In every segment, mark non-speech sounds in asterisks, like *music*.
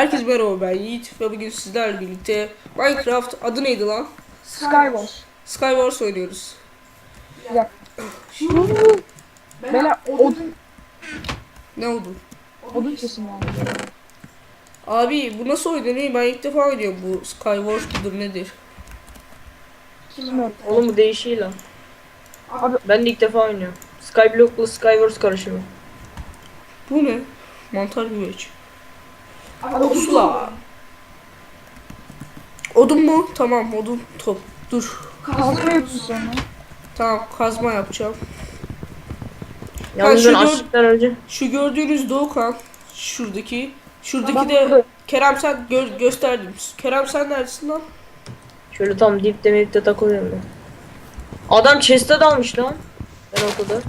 Herkes merhaba ben Yiğit ve bugün sizlerle birlikte Minecraft adı neydi lan? Skywars. Skywars oynuyoruz. Bir dakika. Beyler odun, Ne oldu? odun kesin yani. Abi bu nasıl oynanıyor? Ben ilk defa oynuyorum bu Skywars mudur nedir? Bilmiyorum. Oğlum bu değişiyor lan. Abi Ben de ilk defa oynuyorum. Skyblock'la Skywars karışımı. Bu ne? Mantar güveç. Abi odun mu? Tamam odun top. Dur. kazma sonra. Tamam kazma yapacağım. Yalnız şu ben gör- açlıktan önce. Şu gördüğünüz Doğukan şuradaki. Şuradaki Bak de burada. Kerem sen gö- gösterdim. Kerem sen neredesin lan? Şöyle tam dipte mipte takılıyorum ben. Adam chest'e dalmış lan. Ben ortada.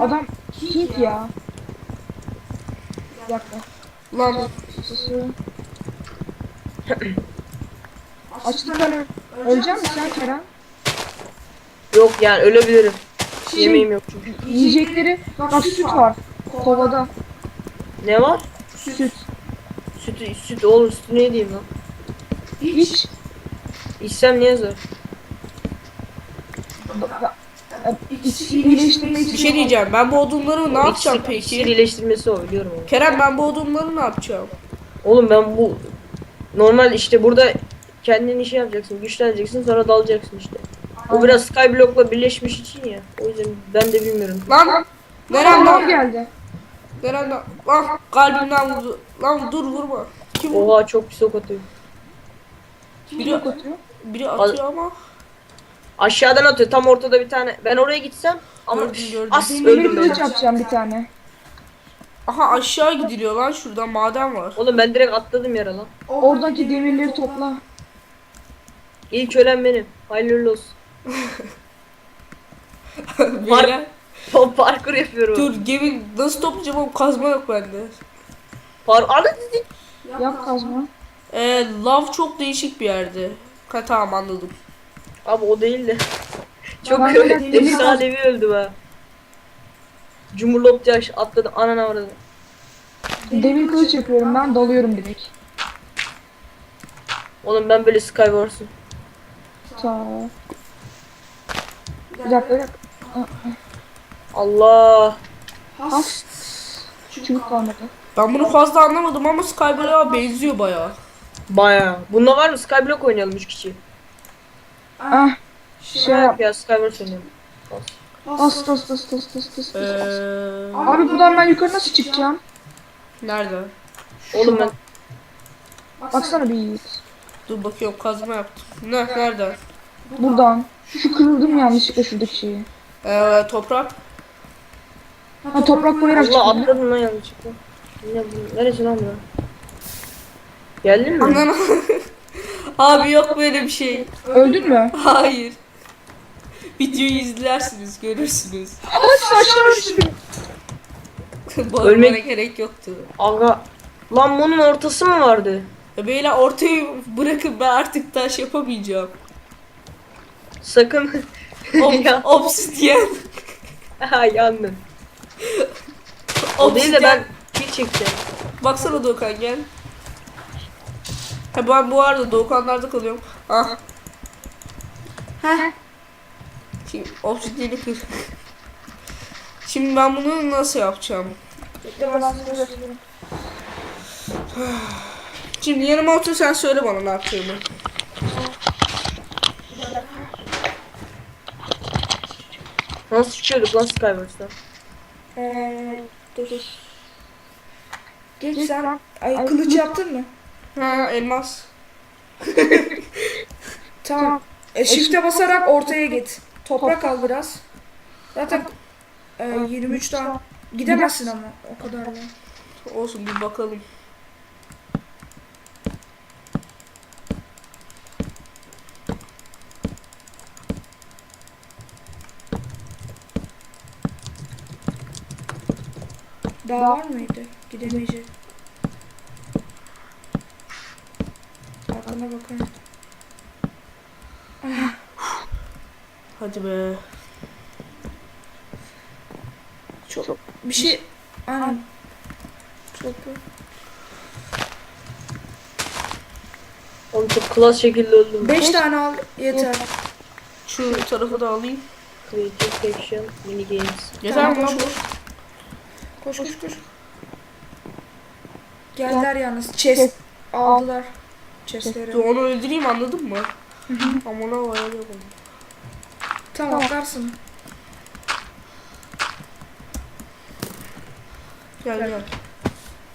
Adam Hint ya. Bir dakika. Lan *clears throat* Sesi. Açlıktan öl ölecek misin sen Kerem? Yok yani ölebilirim. Şey- Yemeğim yok çünkü. Yiyecekleri bak süt var. Kovada. Ne var? Süt. Süt, süt oğlum sütü ne diyeyim lan? Hiç. İçsem ne yazar? İyileştirmek için. Bir şey diyeceğim. Ben bu odunları ne yapacağım peki? iyileştirmesi o biliyorum onu. Kerem ben bu odunları ne yapacağım? Oğlum ben bu normal işte burada kendin işi yapacaksın, güçleneceksin sonra dalacaksın işte. O biraz Skyblock'la birleşmiş için ya. O yüzden ben de bilmiyorum. Lan Nerem Adam lan? geldi. Nerem lan? Lan kalbimden vurdu. Lan dur vurma. Kim vurdu? Oha çok pis ok atıyor. Biri, Çok atıyor. biri atıyor ama. Aşağıdan atıyor tam ortada bir tane. Ben oraya gitsem ama Gördüm, gördüm. as Demir öldüm ben. yapacağım bir tane. Aha aşağı gidiliyor lan şuradan maden var. Oğlum ben direkt atladım yere lan. Oradaki demirleri topla. İlk ölen benim. Hayırlı olsun. *laughs* Beyler. Par parkur yapıyorum. Dur gemi nasıl toplayacağım oğlum kazma yok bende. Par Ana dedik. Yap kazma. Ee, lav çok değişik bir yerde. Ha, tamam anladım. Abi o değil de. Çok Ben öyle de demir efsanevi öldü be. Cumhurlop yaş atladı anana vurdu. Demir kılıç yapıyorum ben dalıyorum direkt. Oğlum ben böyle Skywars'um. Ta. Bir dakika bir dakika. Allah. Has. Çubuk kalmadı. Ben bunu fazla anlamadım ama Skyblock'a benziyor bayağı. Baya. Bunda var mı? Skyblock oynayalım 3 kişi. Ah. Şey yap. Ya Skywars oynayalım. As as as as as as Ee, as. Abi buradan ben yukarı nasıl çıkacağım? nerede? Oğlum ben Baksana bir yiğit. Dur bakıyorum kazma yaptım. Ne nerede? Buradan. Şu kırıldım yanlışlıkla şuradaki şeyi. Ee, toprak. Ha toprak koyarak Allah çıktım. atladım lan yanlışlıkla. Ne bu? Neresi lan bu? Geldin mi? Ananı. Abi yok böyle bir şey. Öldün mü? Hayır. Videoyu izlersiniz, görürsünüz. Ay saçlarım düştü. Bağırmana Ölmek- gerek yoktu. Aga. Lan bunun ortası mı vardı? Ya beyler ortayı bırakın ben artık taş yapamayacağım. Sakın. Ob *laughs* Ya. ha yandım. O değil de ben kill çekeceğim. Baksana Doğukan gel. Ha ben bu arada Doğukanlarda kalıyorum. Ah. Heh. Şimdi obsidyeni kır. Şimdi ben bunu nasıl yapacağım? Şimdi yanıma otur sen söyle bana ne yapacağımı. Nasıl çıkıyorduk lan Skywars'tan? Eee dur. Geç sen. Ay kılıç yaptın mı? Ha elmas. *laughs* Tamam. E, shift'e basarak ortaya git. Toprak al biraz. Zaten e, 23 tane gidemezsin ama o kadar da. Olsun bir bakalım. Daha var mıydı? Gidemeyecek. Bakana bakana. *sighs* Hadi be. Çok bir şey. Aynen. Çok Oğlum çok klas şekilde öldüm. 5 tane al yeter. Şu tarafı da alayım. Creative Action Mini Games. Yeter mi? Tamam, Koş koş koş. Geldiler yalnız. Chest aldılar. Chestleri. Dur onu öldüreyim anladın mı? Amına vay yapalım. Tamam atlarsın. Gel gel.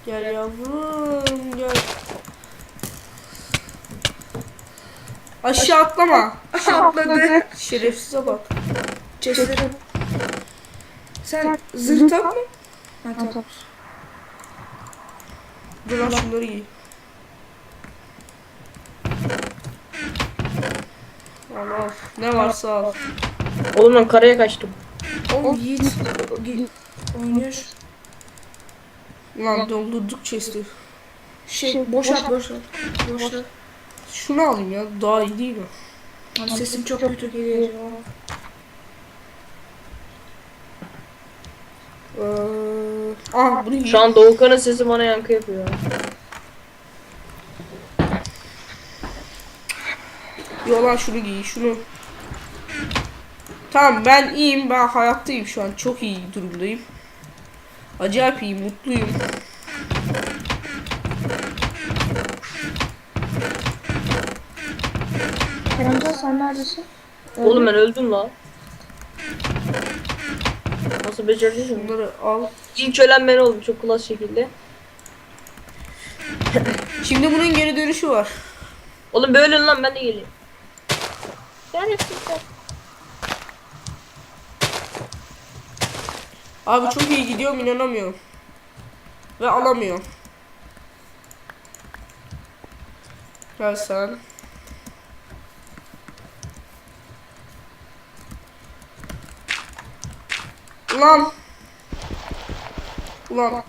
Gel yavrum gel. Aşağı atlama. Atladı. Şerefsize bak. Chestleri. Sen zırh tak mı? Ha, tamam. Dur lan şunları giy. Al al. Ne varsa al. Oğlum ben karaya kaçtım. Oğlum Yiğit oynuyor. Lan doldurduk chest'i. Şey boş at boş at. Boş at. Şunu alayım ya. Daha iyi değil mi? Lan sesim çok kötü geliyor. Ee, ah bunu. Şu an Doğukan'ın sesi bana yankı yapıyor. Yo lan şunu giy. Şunu. Tamam ben iyiyim. Ben hayattayım şu an. Çok iyi durumdayım. Acayip iyiyim. Mutluyum. Keremcan sen neredesin? Oğlum ben öldüm la. Nasıl becerdin? Bunları al. İlk ölen ben oldum çok klas şekilde. Şimdi bunun geri dönüşü var. Oğlum böyle lan ben de geleyim. Şerefsizler. Abi çok iyi gidiyorum inanamıyorum. Ve alamıyorum. Gel sen. Ulan. Ulan.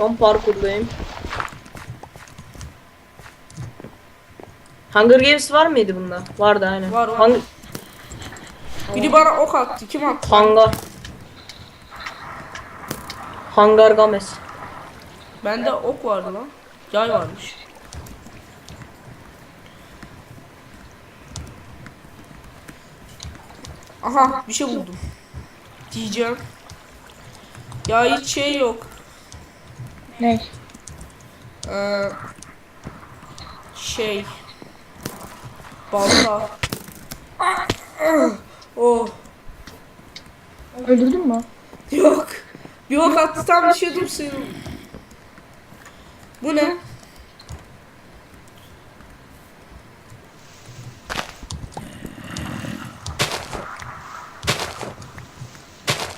An parkurdayım. Hunger Games var mıydı bunda? Vardı aynen. Var, var. Hang- Biri bana ok attı. Kim attı? Hangar. Hangar Games. Bende ok vardı lan. Yay varmış. Aha bir şey buldum. Diyeceğim. Ya hiç şey yok. Ne? Ee, şey. Balta. oh. Öldürdün mü? Yok. Bir ok attı tam düşüyordum seni. Bu ne?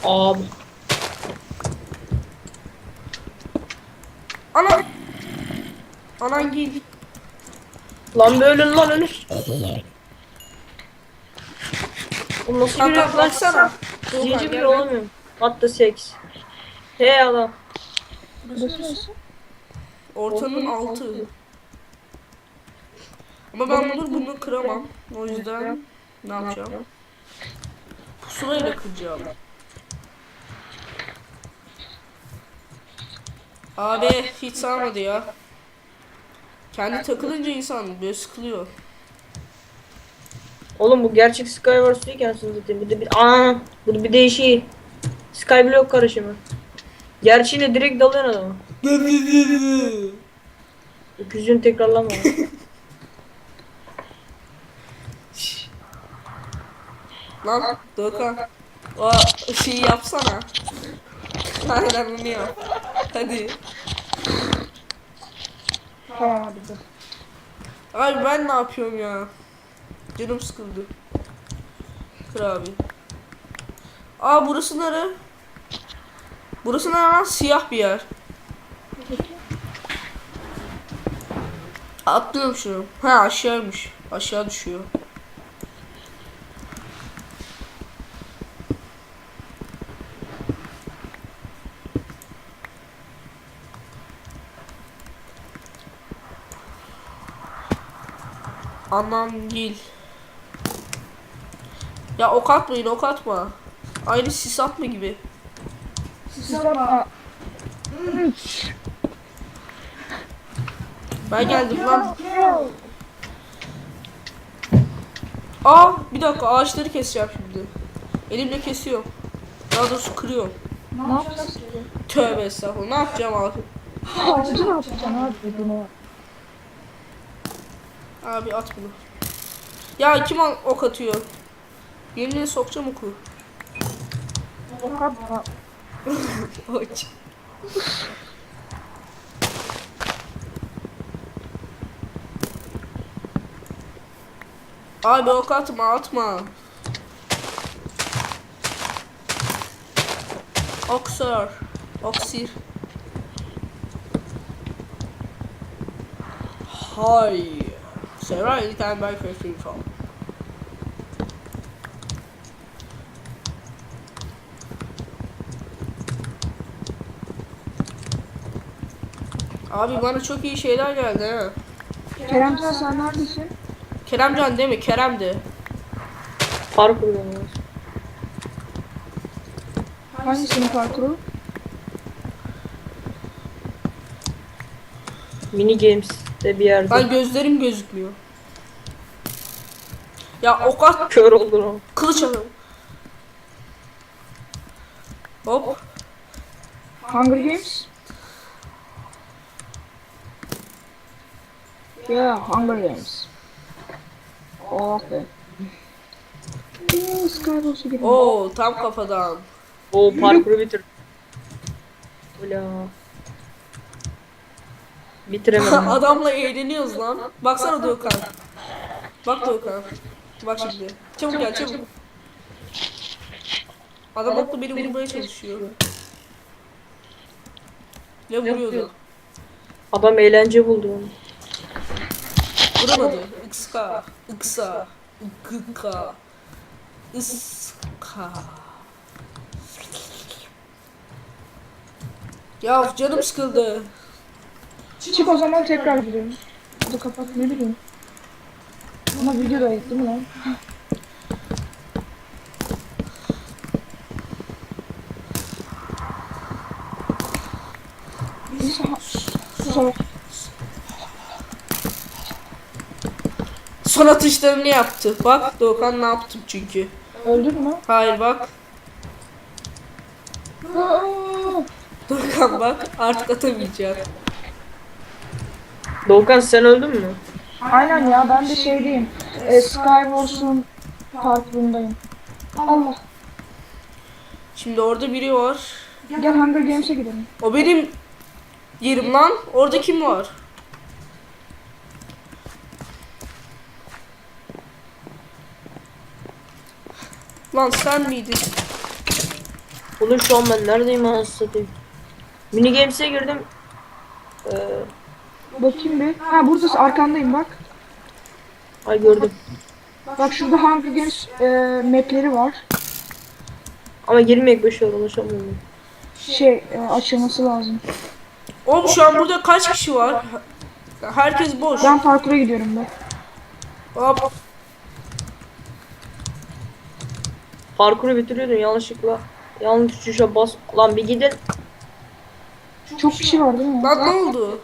Abi. Ana. Anan giy. Lan böyle lan ölür. Oğlum nasıl Kanka yürüyor lan? baksana. Zincir bile olamıyorum. Hatta seks. Hey adam. Ortanın altı. Ama ben bunu bunu kıramam. O yüzden ne yapacağım? Pusulayla kıracağım. Abi hiç sarmadı ya. Kendi takılınca insan böyle sıkılıyor. Oğlum bu gerçek Skywars değil aslında zaten. Bu da bir aa, bu da bir değişiği. Skyblock karışımı. Gerçeğine direkt dalıyorsun adama. Öküzünü tekrarlama. *laughs* Lan Doğukan. O şeyi yapsana. Aynen onu yap. Hadi. Tamam hadi dur. Abi ben ne yapıyorum ya? Canım sıkıldı. Kır abi. Aa burası nere? Burası nere lan? Siyah bir yer. Atlıyorum şunu. Ha aşağıymış. Aşağı düşüyor. Anam gel. Ya ok atmayın ok atma. Aynı sis atma gibi. Siz ama Ben geldim lan. Aa bir dakika ağaçları keseceğim şimdi. Elimle kesiyorum. Daha doğrusu kırıyorum. Ne yapacaksın? Tövbe estağfurullah. Ne yapacağım abi? Ağacı ne yapacaksın abi? Abi at bunu. Ya kim ok atıyor? Yeminle sokacağım oku. Aç. *laughs* Abi ok atma atma. Oksör. Oksir. Hay. Serra ilken ben free fall. Abi bana çok iyi şeyler geldi ha. Keremcan sen neredesin? Keremcan değil mi? Kerem'di. Parkur oynuyoruz. Hangisinin parkuru? Mini Games'te bir yerde. Lan gözlerim gözükmüyor. Ya ok at *laughs* Kör oldun o. kılıç alalım. Hop. Hunger Games? Yeah, Hunger Games. Okay. Skybox'a gidelim. Oo tam kafadan. O parkuru bitir. Ola. Bitiremedim. *laughs* Adamla eğleniyoruz lan. Baksana Doğukan. Bak Doğukan. Bak şimdi. Çabuk gel çabuk. Adam okla beni vurmaya çalışıyor. Ve vuruyordu. Adam eğlence buldu onu. Vuramadı. Ikska. Iksa. Ikka. Iska. Ya canım sıkıldı. Çık o zaman tekrar gidelim. Bu da kapat ne bileyim. Ama video da değil mi lan? Son atışlarını yaptı. Bak Doğukan ne yaptım çünkü. öldün mü? Hayır bak. Doğukan bak artık atamayacak. Doğukan sen öldün mü? Aynen ya ben de şeydeyim. E, Skywars'un parkurundayım. Allah. Şimdi orada biri var. Gel Hunger Games'e gidelim. O benim yerim lan. Orada kim var? Lan sen miydin? Oğlum şu an ben neredeyim anasını satayım. Mini Games'e girdim. Ee, Bakayım bir. Ha buradasın arkandayım bak. ay gördüm. Bak şurada Hunger Games e, mapleri var. Ama girmeyek boş ver ulaşamıyorum. Şey e, açılması lazım. Oğlum şu an burada kaç kişi var? Herkes boş. Ben parkura gidiyorum be. Hop. Parkuru bitiriyordun yanlışlıkla. Yanlış tuşa bas. Lan bir gidin. Çok kişi var değil mi? Lan ne oldu?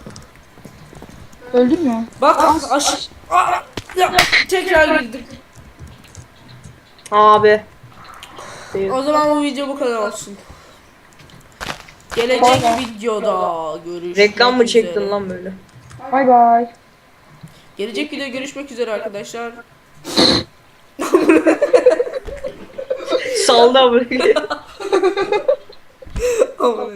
Öldün mü? Bak aş... Aa, ya, tekrar girdik. Abi. O zaman bu video bu kadar olsun. Gelecek videoda görüşmek Reklam mı üzere. çektin lan böyle? Bay bay. Gelecek video görüşmek üzere arkadaşlar. Saldı abi. *laughs* Aman